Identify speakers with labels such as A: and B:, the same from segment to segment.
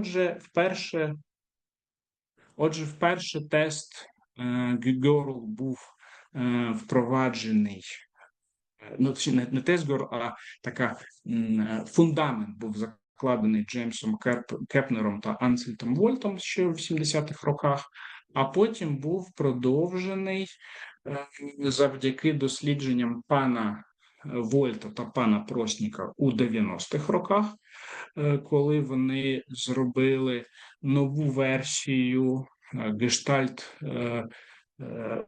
A: Отже, вперше, отже, вперше тест е, Girl був е, впроваджений. е, Ну, не, не тест Girl, а така е, фундамент був закладений Джеймсом Кепнером та Ансельтом Вольтом ще в 70-х роках, а потім був продовжений е, завдяки дослідженням пана Вольта та пана Просніка у 90-х роках, е, коли вони зробили нову версію е, гештальт е,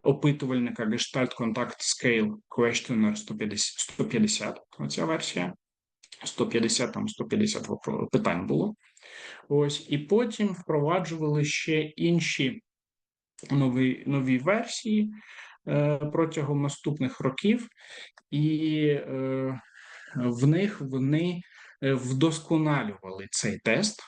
A: опитувальника Gestalt Contact Scale Questionnaire 150, 150 оця версія. 150 там 150 вопро- питань було. Ось і потім впроваджували ще інші нові, нові версії протягом наступних років, і е, в них вони е, вдосконалювали цей тест,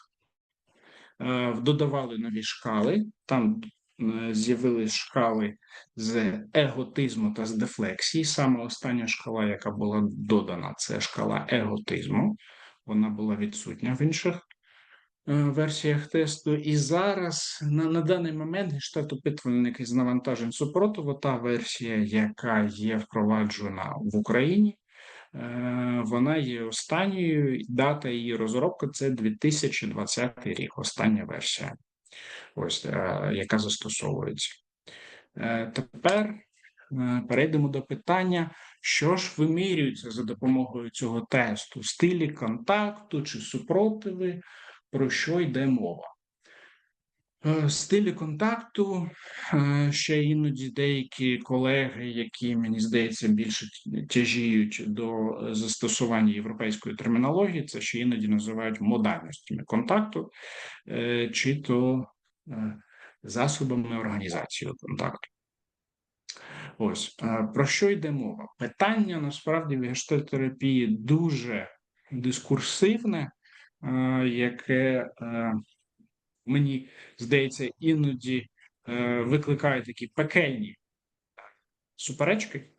A: е, додавали нові шкали. Там е, з'явились шкали з еготизму та з дефлексії. Саме остання шкала, яка була додана, це шкала еготизму. Вона була відсутня в інших е, версіях тесту. І зараз на, на даний момент гештальт опитувальник із навантажень супротиву, та версія, яка є впроваджена в Україні, е, вона є останньою. Дата її розробки це 2020 рік, остання версія, ось е, яка застосовується. Е, Тепер е, перейдемо до питання, що ж вимірюється за допомогою цього тесту: стилі контакту чи супротиви, про що йде мова. Е, Стилі контакту е, ще іноді деякі колеги, які мені здається більше тяжіють до застосування європейської термінології, це ще іноді називають модальностями контакту, е, чи то засобами організації контакту. Ось про що йде мова? Питання насправді в гештальтерапії дуже дискурсивне, яке е, мені здається іноді е, викликає такі пекельні суперечки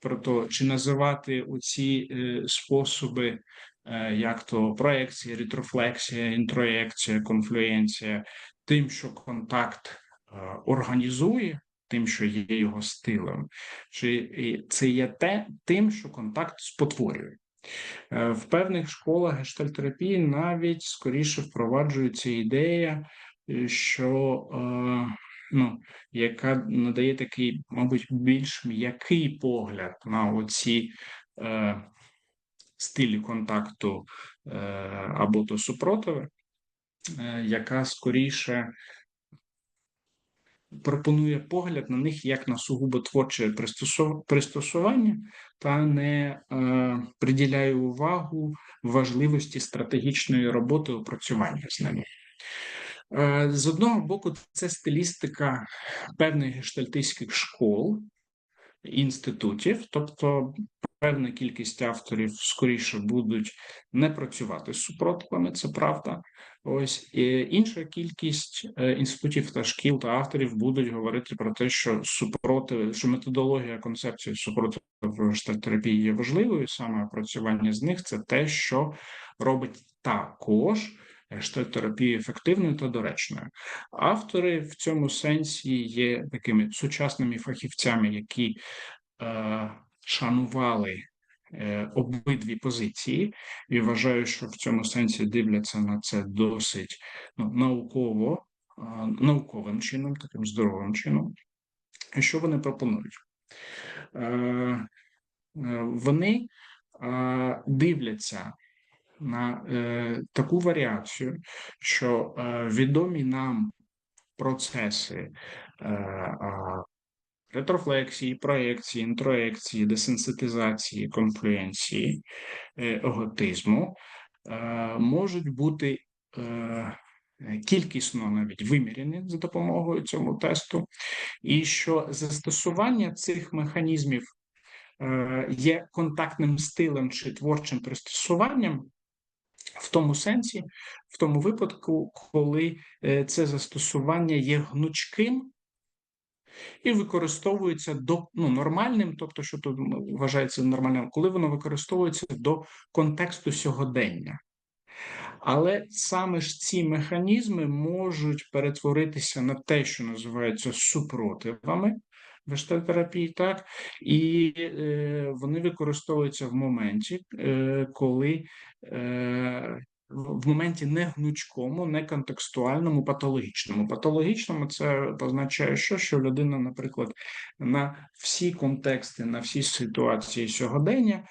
A: про те, чи називати оці е, способи, е, як то проекція, ретрофлексія, інтроєкція, конфлюенція, тим, що контакт е, організує, тим, що є його стилем, чи це є те, тим, що контакт спотворює. Е, В певних школах гештальтерапії навіть скоріше впроваджується ідея, е, що е, ну, яка надає такий, мабуть, більш м'який погляд на оці е, стилі контакту е, або то супротиви, е, яка скоріше пропонує погляд на них як на сугубо творче пристосування, та не е, приділяє увагу важливості стратегічної роботи опрацювання з ними. Е, З одного боку, це стилістика певних гештальтистських школ, інститутів, тобто певна кількість авторів скоріше будуть не працювати з супротивами, це правда. Ось і інша кількість е, інститутів та шкіл та авторів будуть говорити про те, що супротиви, що методологія концепції супротиву гештальтерапії є важливою. Саме опрацювання з них це те, що робить також гештальтерапію ефективною та доречною. Автори в цьому сенсі є такими сучасними фахівцями, які е, шанували е, обидві позиції, і вважаю, що в цьому сенсі дивляться на це досить ну, науково, е, науковим чином, таким здоровим чином. І що вони пропонують? Е, вони дивляться на е, таку варіацію, що е, відомі нам процеси е, а, ретрофлексії, проекції, інтроекції, десенситизації, конфлюенції, е, еготизму е, можуть бути е, кількісно навіть вимірені за допомогою цього тесту, і що застосування цих механізмів е, є контактним стилем чи творчим пристосуванням. В тому сенсі, в тому випадку, коли е, це застосування є гнучким і використовується до ну, нормальним, тобто, що тут ну, вважається нормальним, коли воно використовується до контексту сьогодення. Але саме ж ці механізми можуть перетворитися на те, що називається супротивами вештальтерапії, так, і е, вони використовуються в моменті, е, коли е, в моменті не гнучкому, не контекстуальному, патологічному. Патологічному це означає, що, що людина, наприклад, на всі контексти, на всі ситуації сьогодення е,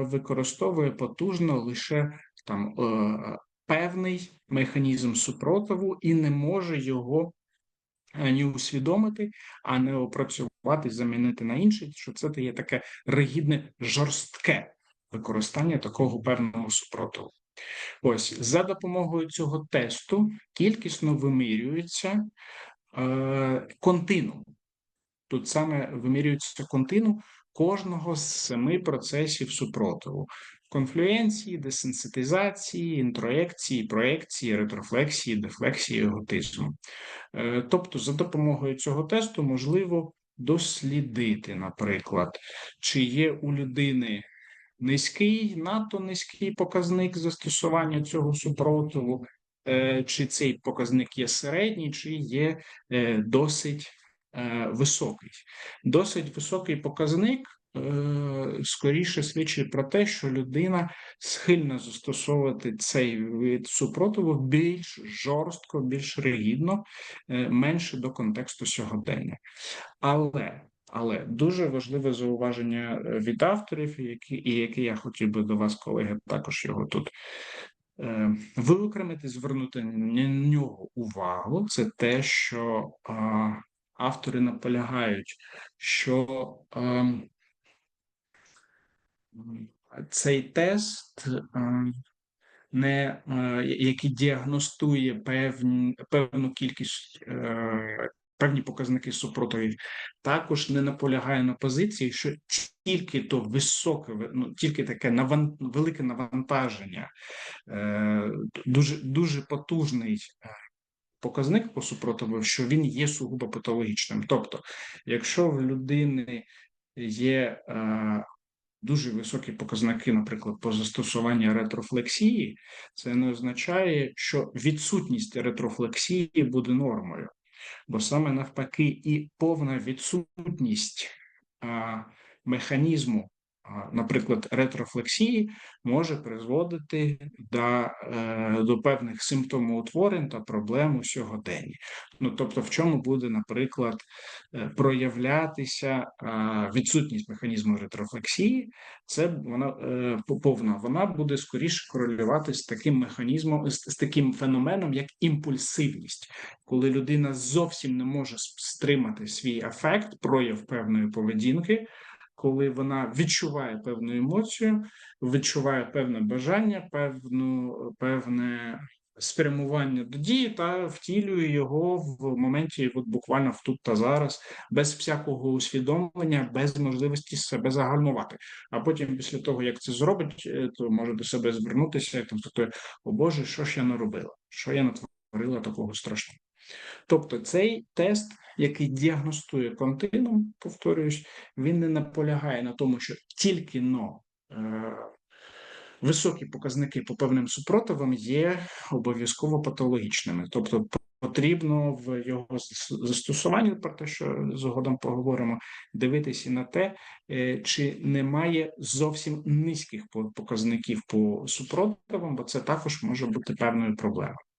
A: використовує потужно лише там е, певний механізм супротиву і не може його ані усвідомити, а не опрацювати, замінити на інший, що це є таке ригідне жорстке використання такого певного супротиву. Ось за допомогою цього тесту кількісно вимірюється е, континуум. Тут саме вимірюється континуум кожного з семи процесів супротиву: конфлюенції, десенситизації, інтроекції, проекції, ретрофлексії, дефлексії, еготизму. Е, тобто, за допомогою цього тесту можливо дослідити, наприклад, чи є у людини низький, надто низький показник застосування цього супротиву, е, чи цей показник є середній, чи є е, досить високий. Досить високий показник. Скоріше свідчить про те, що людина схильна застосовувати цей вид супротиву більш жорстко, більш ригідно, менше до контексту сьогодення. Але але дуже важливе зауваження від авторів, які, і яке я хотів би до вас, колеги, також його тут е, виокремити, звернути на нього увагу. Це те, що е, автори наполягають, що е, цей тест, е, не е, який діагностує певні, певну кількість. Е, певні показники супротивів, також не наполягає на позиції, що тільки то високе, ну тільки таке наван, велике навантаження, дуже дуже потужний показник по супротиву, що він є сугубо патологічним. Тобто, якщо в людини є дуже високі показники, наприклад, по застосуванню ретрофлексії, це не означає, що відсутність ретрофлексії буде нормою, бо саме навпаки, і повна відсутність а, механізму наприклад, ретрофлексії може призводити до е, до певних симптомоутворень та проблем у сьогоденні. Ну тобто, в чому буде, наприклад, е, проявлятися відсутність механізму ретрофлексії, це вона е, повна, вона буде скоріше корелювати з таким механізмом, з таким феноменом, як імпульсивність, коли людина зовсім не може стримати свій ефект, прояв певної поведінки коли вона відчуває певну емоцію, відчуває певне бажання, певну певне спрямування до дії та втілює його в моменті, от буквально в тут та зараз, без всякого усвідомлення, без можливості себе загальмувати. А потім, після того як це зробить, е, то може до себе звернутися, і там тобто, о Боже, що ж я наробила? Що я натворила такого страшного? Тобто цей тест, який діагностує континуум, повторююсь, він не наполягає на тому, що тільки но е, високі показники по певним супротивам є обов'язково патологічними. Тобто потрібно в його застосуванні, про те, що згодом поговоримо, дивитися на те, е, чи немає зовсім низьких показників по супротивам, бо це також може бути певною проблемою.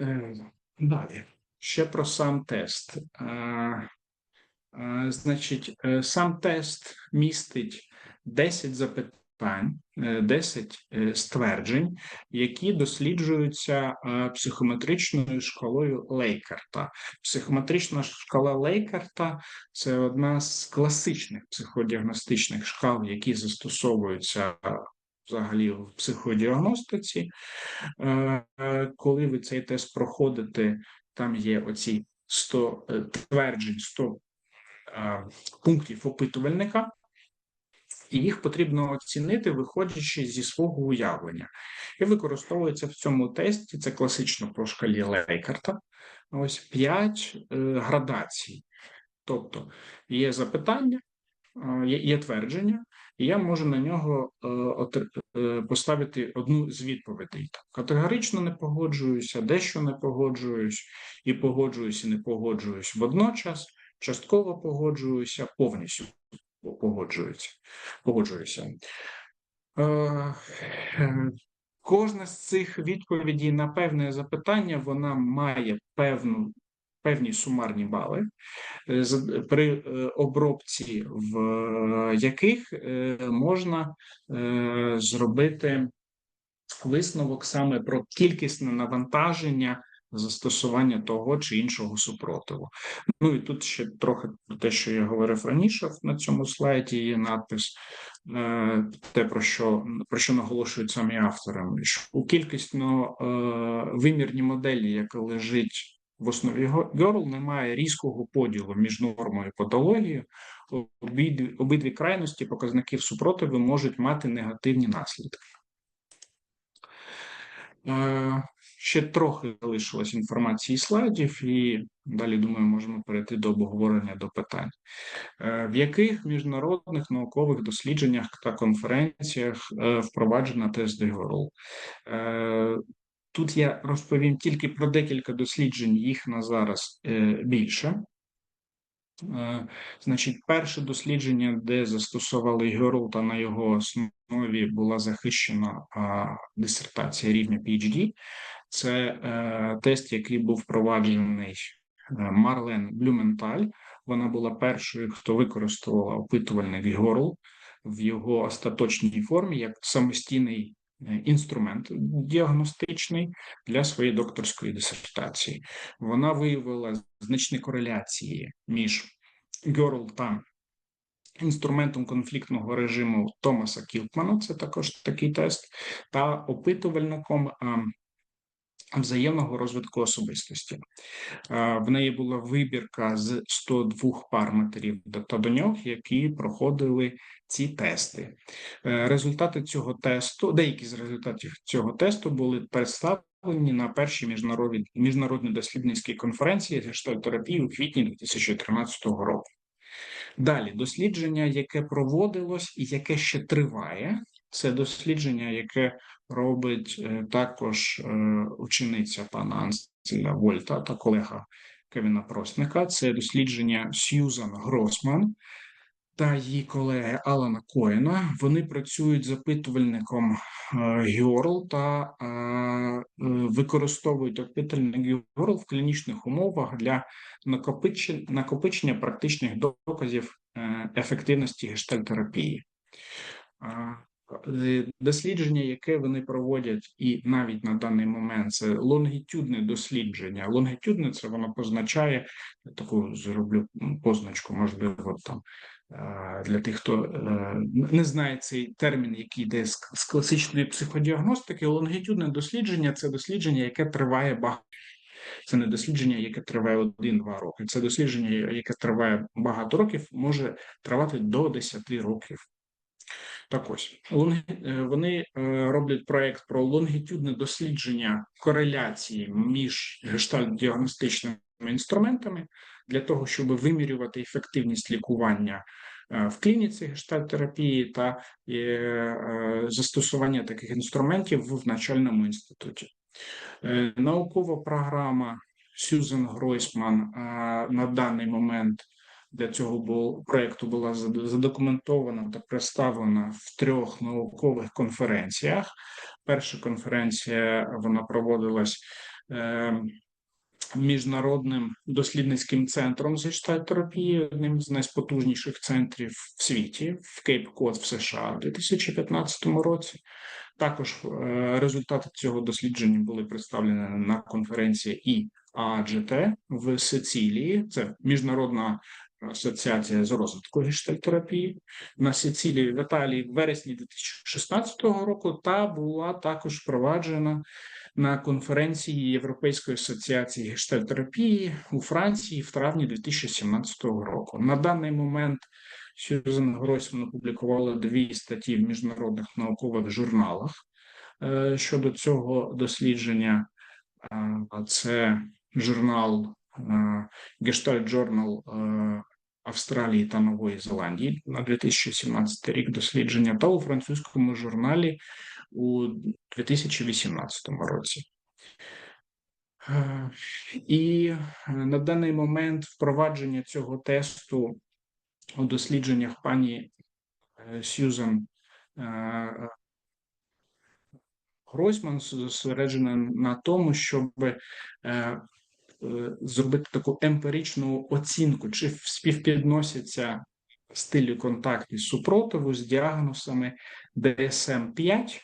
A: Е, далі, ще про сам тест. Значить, е, сам тест містить 10 запитань, 10 е, стверджень, які досліджуються психометричною шкалою Лейкарта. Психометрична шкала Лейкарта це одна з класичних психодіагностичних шкал, які застосовуються взагалі в психодіагностиці. Е, е, коли ви цей тест проходите, там є оці 100 е, тверджень, 100 пунктів опитувальника, і їх потрібно оцінити, виходячи зі свого уявлення. І використовується в цьому тесті, це класично по шкалі Лейкарта, ось 5 градацій. Тобто є запитання, є твердження, і я можу на нього е, е, поставити одну з відповідей. Категорично не погоджуюся, дещо не погоджуюсь, і погоджуюсь, і не погоджуюсь водночас, частково погоджуюся, повністю погоджуюся. погоджуюся. Е, Кожна з цих відповідей на певне запитання вона має певну, певні сумарні бали, е, при е, обробці в е, яких можна зробити висновок саме про кількісне навантаження застосування того чи іншого супротиву. Ну і тут ще трохи про те, що я говорив раніше на цьому слайді, є надпис те, про що про що наголошують самі автори, у кількісно вимірній моделі, яка лежить в основі Герл, немає різкого поділу між нормою і патологією. Обидві, обидві крайності показників супротиву можуть мати негативні наслідки. Е, Ще трохи залишилось інформації слайдів, і далі, думаю, можемо перейти до обговорення до питань. Е, В яких міжнародних наукових дослідженнях та конференціях е, впроваджена тест Дегорол? Тут я розповім тільки про декілька досліджень, їх на зараз е, більше. Е, Значить, перше дослідження, де застосували Герл, та на його основі була захищена дисертація рівня PhD. Це е, тест, який був впроваджений Марлен Блюменталь. Вона була першою, хто використовувала опитувальник Герл в його остаточній формі як самостійний інструмент діагностичний для своєї докторської дисертації. Вона виявила значні кореляції між Герл та інструментом конфліктного режиму Томаса Кілкмана, це також такий тест, та опитувальником а, взаємного розвитку особистості. В неї була вибірка з 102 пар матерів та доньок, які проходили ці тести. Е, Результати цього тесту, деякі з результатів цього тесту були представлені на першій міжнародній міжнародній дослідницькій конференції гештальтерапії у квітні 2013 року. Далі дослідження, яке проводилось і яке ще триває, це дослідження, яке робить е, також е, учениця пана Анселя Вольта та колега Кевіна Просника. Це дослідження Сьюзан Гросман та її колеги Алана Коена. Вони працюють запитувальником та е, е, використовують опитувальник Георл в клінічних умовах для накопичення, практичних доказів ефективності гештальтерапії. Е, Дослідження, яке вони проводять, і навіть на даний момент це лонгітюдне дослідження. Лонгітюдне це воно позначає таку зроблю позначку, можливо, там е, для тих, хто е, не знає цей термін, який йде з класичної психодіагностики. Лонгітюдне дослідження це дослідження, яке триває багато. Це не дослідження, яке триває один-два роки. Це дослідження, яке триває багато років, може тривати до 10 років. Так ось е, вони е, роблять проект про лонгітюдне дослідження кореляції між гештальт-діагностичними інструментами для того, щоб вимірювати ефективність лікування е, в клініці гештальт-терапії та застосування таких інструментів в навчальному інституті. Наукова програма Сюзен Гройсман на даний момент для цього бу- проекту була зад- задокументована та представлена в трьох наукових конференціях. Перша конференція вона проводилась е, міжнародним дослідницьким центром з гештальтерапії, одним з найпотужніших центрів в світі в Кейп Код в США у 2015 році. Також е, результати цього дослідження були представлені на конференції і ІАГТ в Сицилії. Це міжнародна асоціація з розвитку гештальтерапії на Сицилії в Італії в вересні 2016 року, та була також впроваджена на конференції Європейської асоціації гештальтерапії у Франції в травні 2017 року. На даний момент Сюзан Гройсман опублікувала дві статті в міжнародних наукових журналах е, щодо цього дослідження. Е, Це журнал е, Gestalt Journal Австралії та Нової Зеландії на 2017 рік дослідження, та у французькому журналі у 2018 році. Е, І на даний момент впровадження цього тесту у дослідженнях пані е, Сьюзан е, Гройсман зосереджена на тому, щоб зробити таку емпіричну оцінку, чи співпідносяться стилі контакту супротиву з діагнозами DSM-5,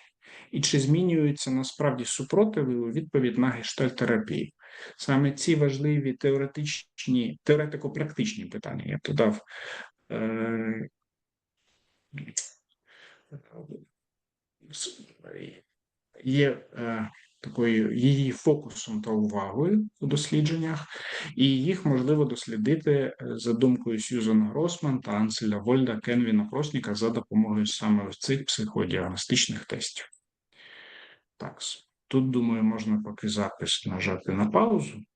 A: і чи змінюються насправді супротиви у відповідь на гештальтерапію. Саме ці важливі теоретичні, теоретико-практичні питання я додав. Е, є е, такою її фокусом та увагою у дослідженнях, і їх можливо дослідити е, за думкою Сьюзан Гросман та Анселя Вольда Кенвіна Просніка за допомогою саме цих психодіагностичних тестів. Так, тут думаю, можна поки запис нажати на паузу.